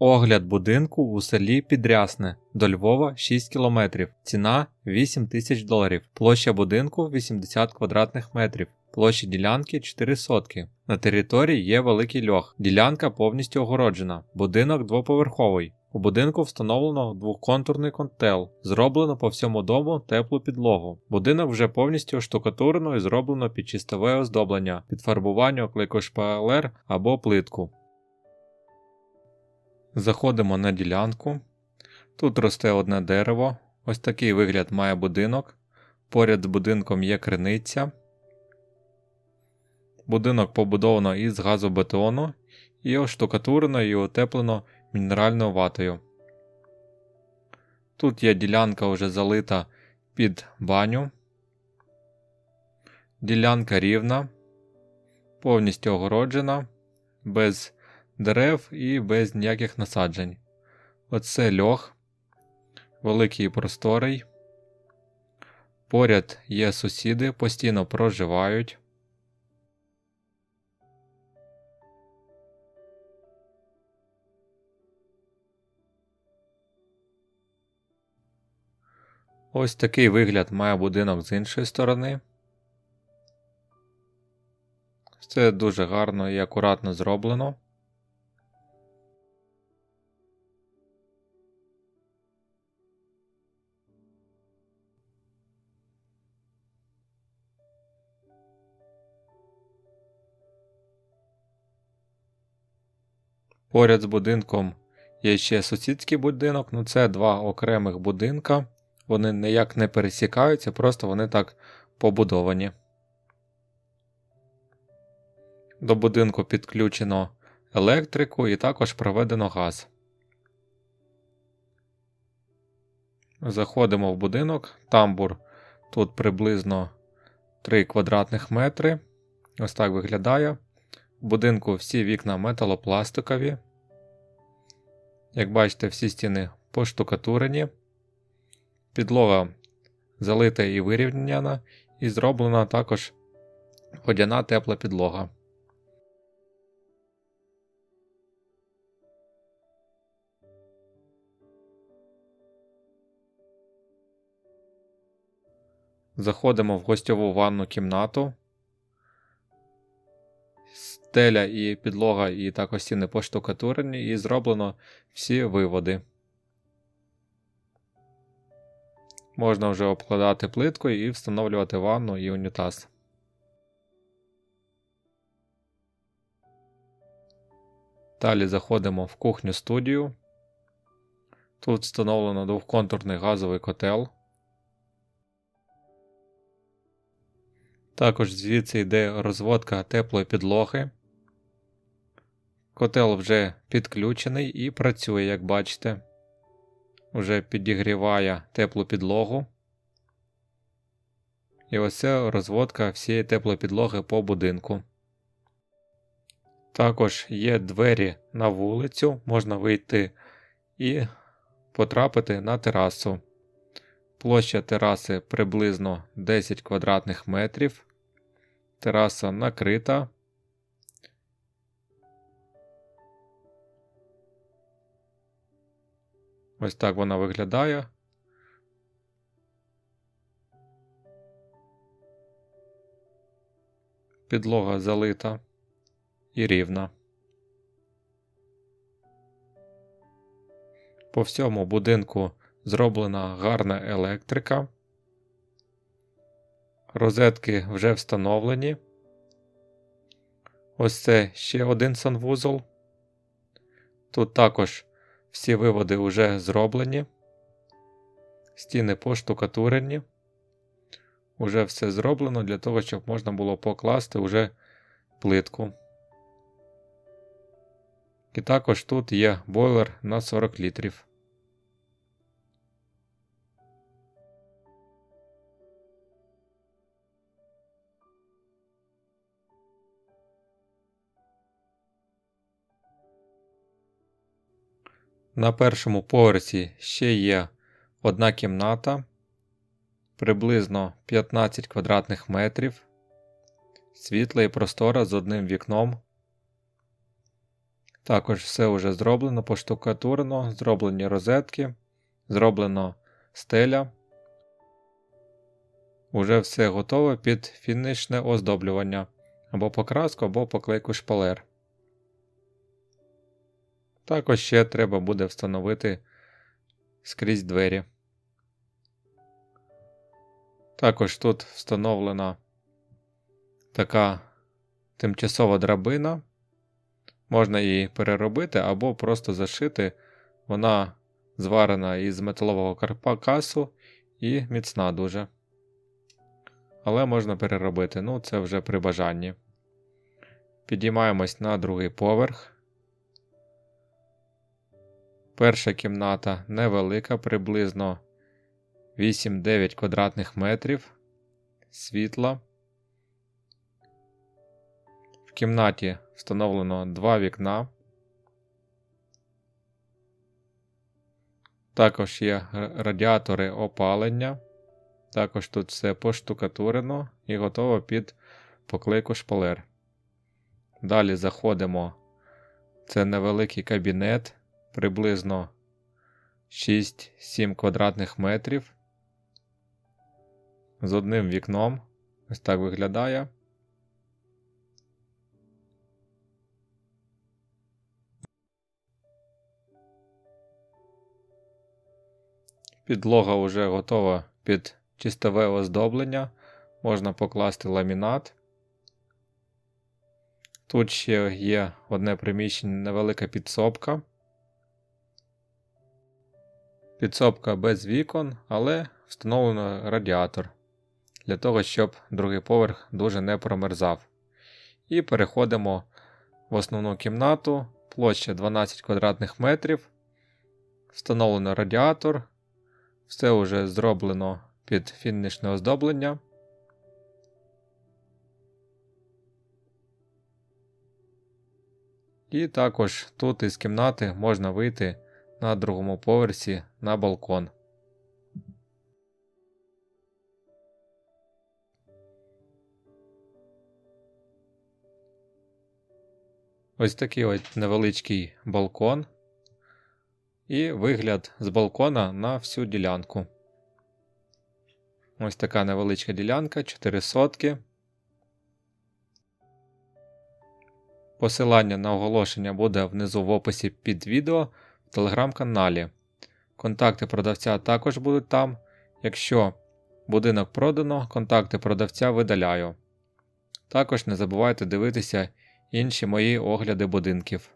Огляд будинку у селі Підрясне до Львова 6 км. Ціна 8 тисяч доларів. Площа будинку 80 квадратних метрів. Площа ділянки 4 сотки. На території є великий льох. Ділянка повністю огороджена. Будинок двоповерховий. У будинку встановлено двоконтурний котел. Зроблено по всьому дому теплу підлогу. Будинок вже повністю оштукатурено і зроблено під чистове оздоблення, під фарбування оклейкою або плитку. Заходимо на ділянку. Тут росте одне дерево. Ось такий вигляд має будинок. Поряд з будинком є криниця. Будинок побудовано із газобетону і оштукатурено і утеплено мінеральною ватою. Тут є ділянка вже залита під баню. Ділянка рівна, повністю огороджена, без дерев і без ніяких насаджень. Оце льох, великий і просторий. Поряд є сусіди, постійно проживають. Ось такий вигляд має будинок з іншої сторони. Це дуже гарно і акуратно зроблено. Поряд з будинком є ще сусідський будинок, ну це два окремих будинка. Вони ніяк не пересікаються, просто вони так побудовані. До будинку підключено електрику і також проведено газ. Заходимо в будинок, тамбур тут приблизно 3 квадратних метри. Ось так виглядає. Будинку всі вікна металопластикові. Як бачите, всі стіни поштукатурені. Підлога залита і вирівняна, і зроблена також водяна тепла підлога. Заходимо в гостьову ванну кімнату. Стеля і підлога, і також стіни поштукатурені, і зроблено всі виводи. Можна вже обкладати плиткою і встановлювати ванну і унітаз. Далі заходимо в кухню студію. Тут встановлено двохконтурний газовий котел. Також звідси йде розводка теплої підлоги. Котел вже підключений і працює, як бачите вже підігріває теплу підлогу. І ось розводка всієї теплої підлоги по будинку. Також є двері на вулицю, можна вийти і потрапити на терасу. Площа тераси приблизно 10 квадратних метрів. Тераса накрита. Ось так вона виглядає. Підлога залита і рівна. По всьому будинку зроблена гарна електрика. Розетки вже встановлені. Ось це ще один санвузол. Тут також всі виводи вже зроблені. Стіни поштукатурені. Уже все зроблено для того, щоб можна було покласти уже плитку. І також тут є бойлер на 40 літрів. На першому поверсі ще є одна кімната, приблизно 15 квадратних метрів, світла і простора з одним вікном. Також все вже зроблено, поштукатурено, зроблені розетки, зроблено стеля. Уже все готове під фінішне оздоблювання або покраску, або поклейку шпалер. Також ще треба буде встановити скрізь двері. Також тут встановлена така тимчасова драбина. Можна її переробити або просто зашити. Вона зварена із металового карпакасу і міцна дуже. Але можна переробити, ну це вже при бажанні. Підіймаємось на другий поверх. Перша кімната невелика, приблизно 8-9 квадратних метрів. Світла. В кімнаті встановлено два вікна. Також є радіатори опалення. Також тут все поштукатурено і готово під поклейку шпалер. Далі заходимо. Це невеликий кабінет, приблизно 6-7 квадратних метрів. З одним вікном. Ось так виглядає. Підлога вже готова під чистове оздоблення. Можна покласти ламінат. Тут ще є одне приміщення, невелика підсобка. Підсобка без вікон, але встановлено радіатор для того, щоб другий поверх дуже не промерзав. І переходимо в основну кімнату, площа 12 квадратних метрів. Встановлено радіатор. Все вже зроблено під фінішне оздоблення. І також тут із кімнати можна вийти на другому поверсі на балкон. Ось такий ось невеличкий балкон. І вигляд з балкона на всю ділянку. Ось така невеличка ділянка, 4 сотки. Посилання на оголошення буде внизу в описі під відео телеграм-каналі. Контакти продавця також будуть там. Якщо будинок продано, контакти продавця видаляю. Також не забувайте дивитися інші мої огляди будинків.